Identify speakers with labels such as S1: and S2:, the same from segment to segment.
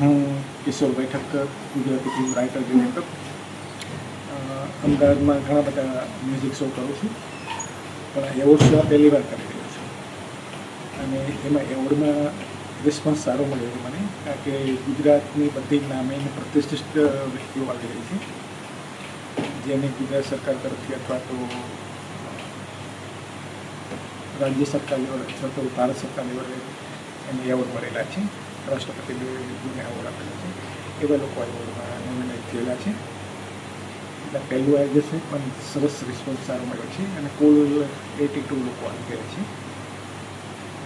S1: હું Kishorbhai Thakkar Gujarati film writer director અમદાવાદમાં ઘણા બધા મ્યુઝિક શો કરું છું. પણ એવોર્ડ શો પહેલી વાર કરી રહ્યો છું. અને એમાં એવોર્ડમાં રિસ્પોન્સ સારો મળ્યો મને, કારણ કે ગુજરાતની બધી નામે પ્રતિષ્ઠિત વ્યક્તિઓ આવી રહી છે. જેને ગુજરાત સરકાર તરફથી અથવા તો રાજ્ય સરકાર લેવલ અથવા તો ભારત સરકાર લેવલે એને એવોર્ડ મળેલા છે. રાષ્ટ્રપતિ એવોર્ડ આપેલો છે. એવા લોકો આ થયેલા છે. એટલે પહેલું આવી જશે, પણ સરસ રિસ્પોન્સ સારો મળ્યો છે અને કુલ એટી ટુ લોકો આવી ગયા છે.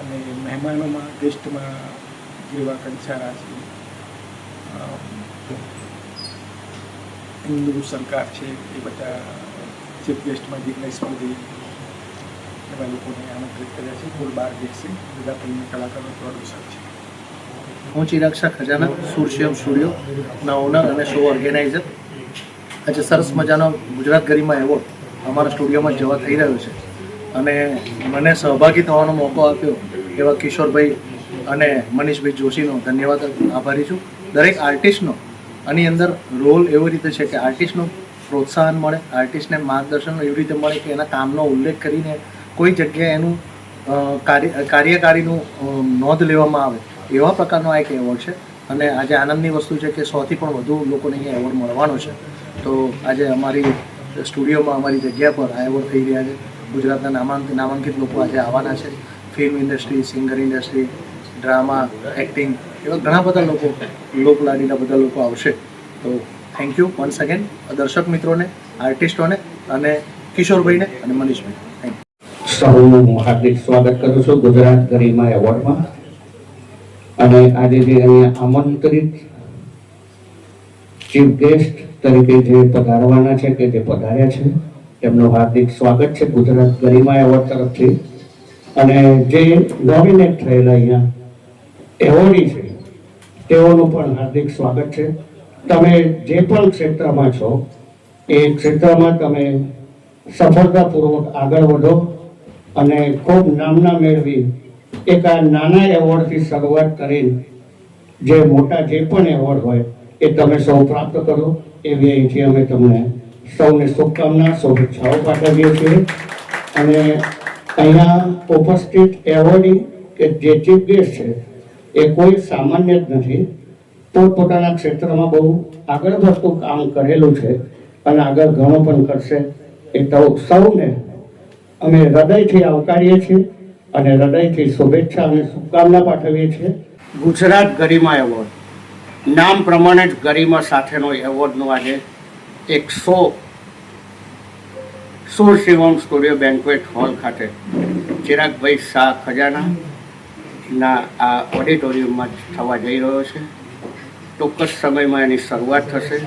S1: અને મહેમાનોમાં ગેસ્ટમાં જેવા કંસારા છે હિન્દુ સરકાર છે, એ બધા ચીફ ગેસ્ટમાં જિગ્નેશ મોદી એવા લોકોને આમંત્રિત કર્યા છે. કુલ બાર ગેસ્ટ છે. બધા ફિલ્મ કલાકારો પ્રોડ્યુસર છે.
S2: હું ચિરાક્ષા ખજાના, સુરશ્યમ સ્ટુડિયો ના ઓનર અને શો ઓર્ગેનાઇઝર આજે સરસ મજાનો ગુજરાત ગરિમા એવોર્ડ અમારા સ્ટુડિયોમાં જવા થઈ રહ્યો છે. અને મને સહભાગી થવાનો મોકો આપ્યો એવા કિશોરભાઈ અને મનીષભાઈ જોશીનો ધન્યવાદ આભારી છું. દરેક આર્ટિસ્ટનો આની અંદર રોલ એવી રીતે છે કે આર્ટિસ્ટનું પ્રોત્સાહન મળે આર્ટિસ્ટને માર્ગદર્શન એવી રીતે મળે કે એના કામનો ઉલ્લેખ કરીને કોઈ જગ્યાએ એનું કાર્ય, કાર્યકારીનું નોંધ લેવામાં આવે. એવા પ્રકારનો આ એક એવોર્ડ છે. અને આજે આનંદની વસ્તુ છે કે સોથી પણ વધુ લોકોને અહીંયા એવોર્ડ મળવાનો છે. તો આજે અમારી સ્ટુડિયોમાં અમારી જગ્યા પર આ એવોર્ડ થઈ રહ્યા છે. ગુજરાતના નામાંકિત નામાંકિત લોકો આજે આવવાના છે. Film industry, singer industry, drama, acting એવા ઘણા બધા લોકો લોકલાડીના બધા લોકો આવશે. તો થેન્ક યુ વન્સ અગેન દર્શક મિત્રોને, આર્ટિસ્ટોને અને કિશોરભાઈને અને મનીષભાઈ થેન્ક યુ
S3: સૌનું હાર્દિક સ્વાગત કરું છું ગુજરાત ગરિમા એવોર્ડમાં. અને આજે જે અહીંયા આમંત્રિત ચીફ ગેસ્ટ તરીકે જે પધારવાના છે કે જે પધાર્યા છે એમનું હાર્દિક સ્વાગત છે ગુજરાત ગરિમા એવોર્ડ તરફથી. અને જે નોમિનેટ થયેલા અહીંયા એવોર્ડી છે, તેઓનું પણ હાર્દિક સ્વાગત છે. તમે જે પણ ક્ષેત્રમાં છો, એ ક્ષેત્રમાં તમે સફળતાપૂર્વક આગળ વધો અને ખૂબ નામના મેળવી એક આ નાના એવોર્ડથી શરૂઆત કરીને જે મોટા જે પણ એવોર્ડ હોય એ તમે સૌ પ્રાપ્ત કરો. એવી અહીંથી અમે તમને સૌને શુભકામના, શુભેચ્છાઓ પાઠવીએ છીએ. અને અહીંયા ઉપસ્થિત એવોર્ડી કે જે ચીફ ગેસ્ટ છે, એ કોઈ સામાન્ય જ નથી. પોતપોતાના ક્ષેત્રમાં બહુ આગળ વધતું કામ કરેલું છે અને આગળ ઘણો પણ કરશે. એ તો સૌને અમે હૃદયથી આવકારીએ છીએ. અને હૃદયથી શુભેચ્છા અને શુભકામના પાઠવીએ છીએ. ગુજરાત ગરિમા એવોર્ડ. નામ પ્રમાણે જ ગરિમા સાથેનો એવોર્ડનું આજે એક સો સુર શિવમ સ્ટુડિયો બેન્ક્વેટ હોલ ખાતે ચિરાગભાઈ શાહ ખજાના ના આ ઓડિટોરિયમમાં થવા જઈ રહ્યો છે. ચોક્કસ સમયમાં એની શરૂઆત થશે.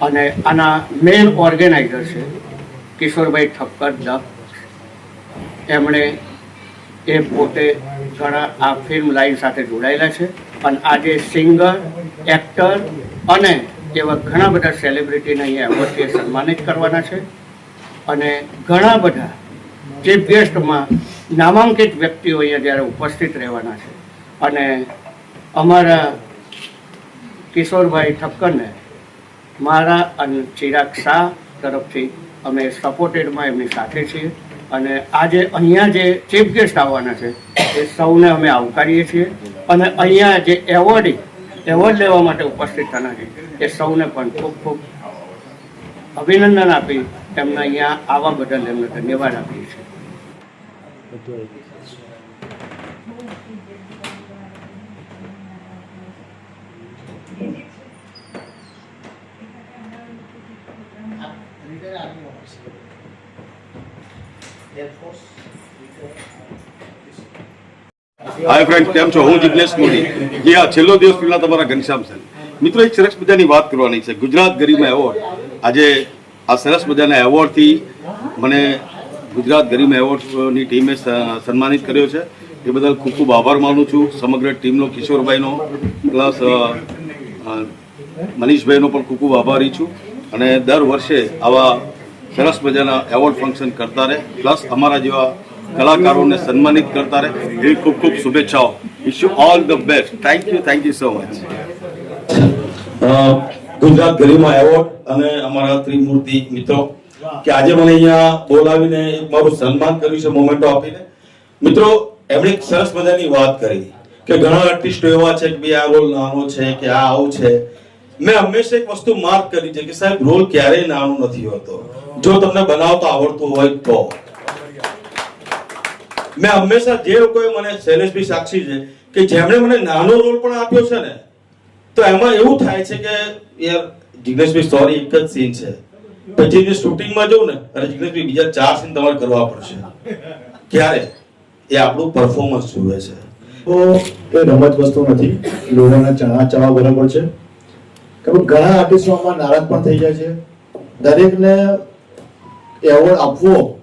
S3: અને આના મેન ઓર્ગેનાઇઝર છે કિશોરભાઈ ઠક્કર દ એમણે એ પોતે ઘણા આ ફિલ્મ લાઈન સાથે જોડાયેલા છે. અને આજે સિંગર, એક્ટર અને એવા ઘણા બધા સેલિબ્રિટીને અહીંયા એવોર્ડથી સન્માનિત કરવાના છે. અને ઘણા બધા જે ગેસ્ટમાં નામાંકિત વ્યક્તિઓ અહીંયા જ્યારે ઉપસ્થિત રહેવાના છે. અને અમારા કિશોરભાઈ ઠક્કરને મારા અને ચિરાગ શાહ તરફથી અમે સપોર્ટેડમાં એમની સાથે છીએ. અને આજે અહીંયા જે ચીફ ગેસ્ટ આવવાના છે, એ સૌને અમે આવકારીએ છીએ. અને અહીંયા જે એવોર્ડ એવોર્ડ લેવા માટે ઉપસ્થિત થના છે, એ સૌને પણ ખૂબ ખૂબ અભિનંદન આપી, એમને અહીંયા આવવા બદલ એમને ધન્યવાદ આપીએ છીએ.
S4: હાય ફ્રેન્ડ કેમ છો? હું જિગ્નેશ મોદી. જે આ છેલ્લો દિવસ પહેલા તમારા ઘનશ્યામ છે મિત્રો, એક સરસ મજાની વાત કરવાની છે. ગુજરાત ગરિમા એવોર્ડ. આજે આ સરસ મજાના એવોર્ડથી મને ગુજરાત ગરિમા એવોર્ડની ટીમે સન્માનિત કર્યો છે. એ બદલ ખૂબ ખૂબ આભાર માનું છું. સમગ્ર ટીમનો, કિશોરભાઈનો, પ્લસ મનીષભાઈનો પણ ખૂબ ખૂબ આભારી છું. અને દર વર્ષે આવા સરસ મજાના એવોર્ડ ફંક્શન કરતા રહે. પ્લસ અમારા જેવા કલાકારોને સન્માનિત કરતા રહે. એવી ખૂબ ખૂબ શુભેચ્છાઓ. Wish you all the best thank you thank you so much Gujarat Garima award અને અમારા ત્રિમૂર્તિ મિત્રો, કે આજે મને અહીંયા બોલાવીને મારું સન્માન કર્યું છે, મોમેન્ટો આપીને. મિત્રો, એમણે એક સરસ મજાની વાત કરી કે ઘણા આર્ટિસ્ટો એવા છે કે ભાઈ આ રોલ નાનો છે, કે આ આવું છે. મેં હંમેશા એક વસ્તુ માર્ક કરી છે કે સાહેબ રોલ ક્યારેય નાનો નથી હોતો. જો તમને બનાવતો આવડતું હોય તો. મેં હંમેશા જે લોકોએ મને શૈલેષભાઈ સાક્ષી છે કે જેમણે મને નાનો રોલ પણ આપ્યો છે ને, તો એમાં એવું થાય છે કે યાર, જિગ્નેશભાઈ સોરી એક જ સીન છે. પછી જે શૂટિંગમાં જવું ને, અરે જિગ્નેશભાઈ, બીજા ચાર સીન તમારે કરવા પડશે. ક્યારે? એ આપણું પરફોર્મન્સ જુએ છે.
S5: તો એ રમત વસ્તુ નથી. લોકોના ચણા ચણા બરાબર છે. ભાઈ ઘણા આર્ટિસ્ટો આમાં નારાજ પણ થઈ જાય છે. દરેકને એવોર્ડ આપવો,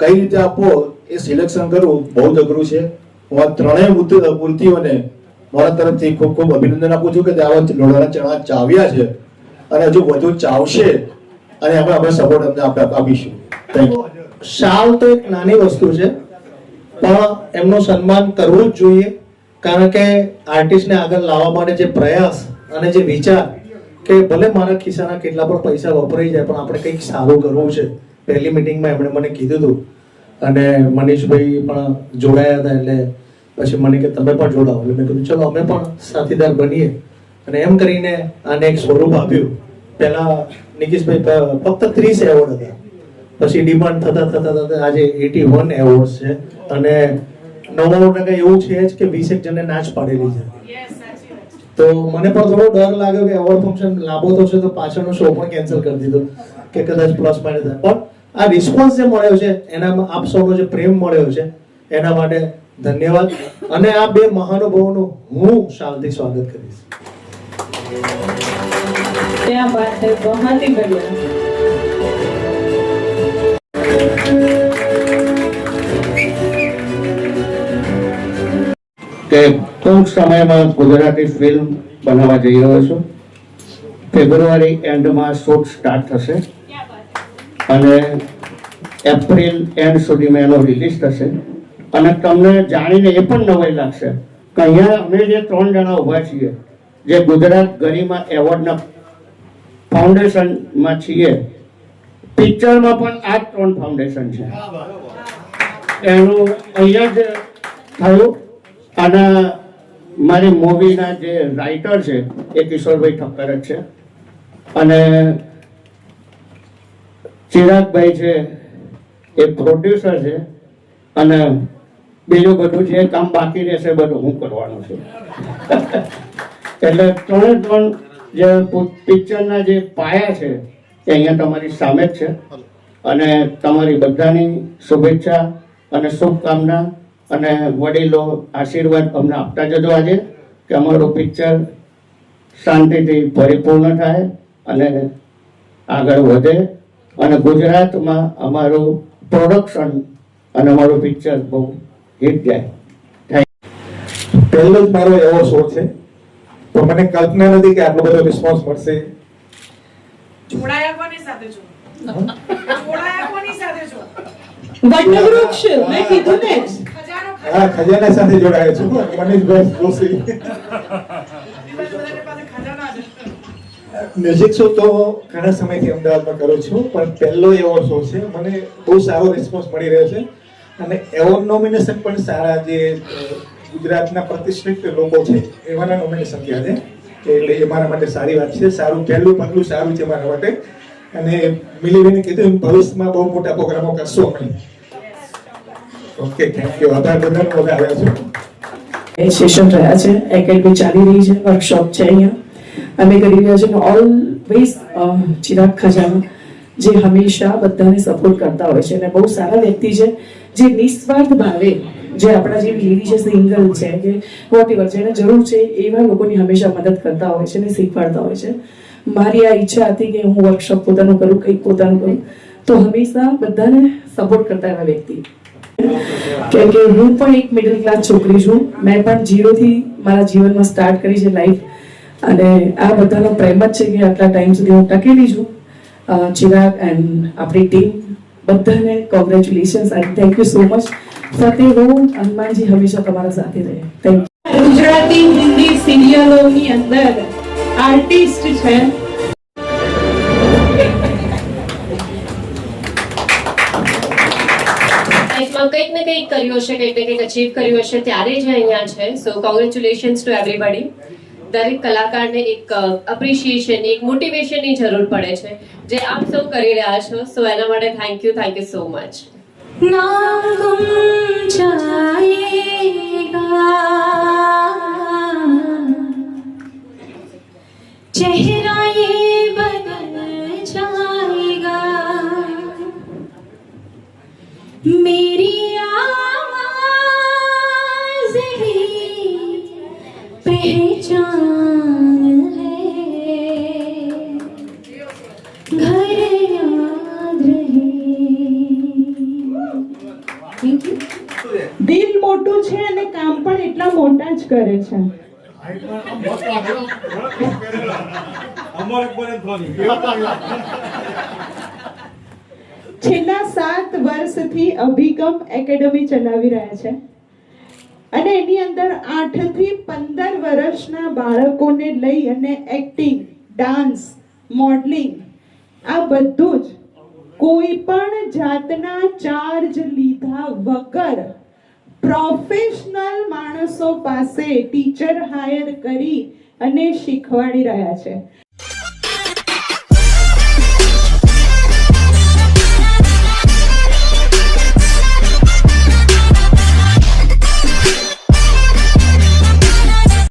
S5: કઈ રીતે આપવો એ સિલેક્શન કરવું બહુ જ અઘરું છે. હું આ ત્રણેય મૂર્તિ- મૂર્તિઓને મારા તરફથી ખૂબ ખૂબ અભિનંદન આપું છું કે આવા લોઢાના ચણા ચાવ્યા છે અને હજુ વધુ ચાવશે અને અમે અમે સપોર્ટ અમને આપ- આપીશું. થેન્ક યુ
S6: શાલ તો એક નાની વસ્તુ છે, પણ એમનું સન્માન કરવું જ જોઈએ, કારણ કે આર્ટિસ્ટને આગળ લાવવા માટે જે પ્રયાસ અને જે વિચાર કે ભલે મારા ખિસ્સાના કેટલા પણ પૈસા વપરાઈ જાય, પણ આપણે કંઈક સારું કરવું છે. પહેલી મિટિંગમાં એમણે મને કીધું હતું. અને મનીષભાઈ પણ જોડાયા હતા એટલે પછી મને કે, તમે પણ જોડાઓ. એટલે મેં કીધું, ચલો, અમે પણ સાથીદાર બનીએ. અને એમ કરીને આને એક સ્વરૂપ આપ્યું. પહેલા નિકિશભાઈ ફક્ત ત્રીસ એવોર્ડ હતા. પછી ડિમાન્ડ થતા થતા થતા આજે એટી વન એવોર્ડ છે. અને નવ્વાણું ટકા એવું છે જ કે વીસેક જણને નાચ પાડેલી છે. તો મને પણ થોડો ડર લાગ્યો કે એવોર્ડ ફંક્શન લાંબો થશે તો પાછળનો શો પણ કેન્સલ કરી દીધો. કે કદાચ પ્લસ માઇનસ થાય. પણ આ રિસ્પોન્સ જે મળ્યો છે એનામાં આપ સૌનો જે પ્રેમ મળ્યો છે એના માટે ધન્યવાદ. અને આ બે મહાનુભાવોનું હું શાંતિ સ્વાગત કરીશ.
S7: ત્યાં
S3: કે ટૂંક સમયમાં ગુજરાતી ફિલ્મ બનાવવા જઈ રહ્યો છું. ફેબ્રુઆરી એન્ડમાં શૂટ સ્ટાર્ટ થશે. અને એપ્રિલ એન્ડ સુધીમાં એનો રિલીઝ થશે. અને તમને જાણીને એ પણ નવાઈ લાગશે કે અહીંયા અમે જે ત્રણ જણા ઊભા છીએ જે ગુજરાત ગરિમા એવોર્ડના ફાઉન્ડેશનમાં છીએ પિક્ચરમાં પણ આ ત્રણ ફાઉન્ડેશન છે. એનું અહીંયા જ થયું. અને મારી મૂવીના જે રાઇટર છે એ કિશોરભાઈ ઠક્કર જ છે. અને ચિરાગભાઈ છે એ પ્રોડ્યુસર છે. અને બીજું બધું જે કામ બાકી રહેશે બધું હું કરવાનું છું. એટલે ત્રણે ત્રણ જે પિક્ચરના જે પાયા છે એ અહીંયા તમારી સામે જ છે. અને તમારી બધાની શુભેચ્છા અને શુભકામના અને વડીલો આશીર્વાદ અમને આપતા જજો આજે કે અમારું પિક્ચર શાંતિથી પરિપૂર્ણ થાય અને આગળ વધે. અને ગુજરાતમાં અમારું પ્રોડક્શન અને અમારું પિક્ચર બહુ હિટ જાય.
S8: પહેલો જ મારો એવો શો છે. તો મને કલ્પના નથી કે આટલો બધો રિસ્પોન્સ મળશે.
S9: જોડાયા કોની સાથે છો. જોડાયા કોની સાથે છો.
S7: વટવૃક્ષ મેં કીધું ને.
S8: હા, ખજાના સાથે જોડાયો છું. મનીષભાઈ જોશી મ્યુઝિક શો તો ઘણા સમયથી અમદાવાદમાં કરું છું, પણ પહેલો એવો શો છે. મને બહુ સારો રિસ્પોન્સ મળી રહ્યો છે. અને એવોર્ડ નોમિનેશન પણ સારા જે ગુજરાતના પ્રતિષ્ઠિત લોકો છે, એવાના નોમિનેશન થયા છે. એટલે એ મારા માટે સારી વાત છે. સારું, પહેલું પગલું સારું છે મારા માટે. અને મિલીબેને કીધું ભવિષ્યમાં બહુ મોટા પ્રોગ્રામો કરશો અમે. ઓકે છું
S10: સેશન રહ્યા છે. એકેડમી ચાલી રહી છે. વર્કશોપ છે અહીંયા. અમે કરી રહ્યા છે ઓલવેઝ ચિરાગ ખજાના જે હંમેશા બધાને સપોર્ટ કરતા હોય છે અને બહુ સારા વ્યક્તિ છે. જે નિસ્વાર્થ ભાવે જે આપણા જેવી લેડી છે સિંગલ છે કે વોટ એવર જેને જરૂર છે એવા લોકોની હંમેશા મદદ કરતા હોય છે અને શીખવાડતા હોય છે. મારી આ ઈચ્છા હતી કે હું વર્કશોપ પોતાનું કરું, કંઈક પોતાનું કરું. તો હંમેશા બધાને સપોર્ટ કરતા એવા વ્યક્તિ. કેમ કે હું પણ એક મિડલ ક્લાસ છોકરી છું. મેં પણ ઝીરોથી મારા જીવનમાં સ્ટાર્ટ કરી છે લાઈફ અને આ બધાનો પ્રેમ જ છે કે આટલા ટાઈમ સુધી હું ટકેલી છું. ચિરાગ એન્ડ આપણી ટીમ બધાને congratulations and thank you so much સાથે હો, હનુમાનજી હંમેશા તમારા સાથે રહે. થેન્ક યુ
S7: ગુજરાતી હિન્દી સિરિયલોની અંદર
S11: આર્ટિસ્ટ છે.
S12: લાઈફમાં કંઈક ને કંઈક કર્યું હશે, કંઈક ને કંઈક અચીવ કર્યું હશે, ત્યારે જ અહીંયા છે. સો કોંગ્રેચ્યુલેશન્સ ટુ એવરીબડી દરેક કલાકારને એક અપ્રિશિએશન એક મોટિવેશનની જરૂર પડે છે. જે આપ સૌ કરી રહ્યા છો. સો એના માટે thank you thank you so much
S13: નામ ગુમ જાયેગા.
S11: ચહેરા યે છે અને કામ પણ એટલા મોટા જ કરે છે. છેલ્લા સાત વર્ષથી અભિગમ એકેડમી ચલાવી રહ્યા છે. અને એની અંદર આઠથી પંદર વર્ષના બાળકોને લઈ અને એક્ટિંગ ડાન્સ મોડલિંગ આ બધું જ કોઈ પણ જાતના ચાર્જ લીધા વગર પ્રોફેશનલ માણસો પાસે ટીચર હાયર કરી અને શીખવાડી રહ્યા છે.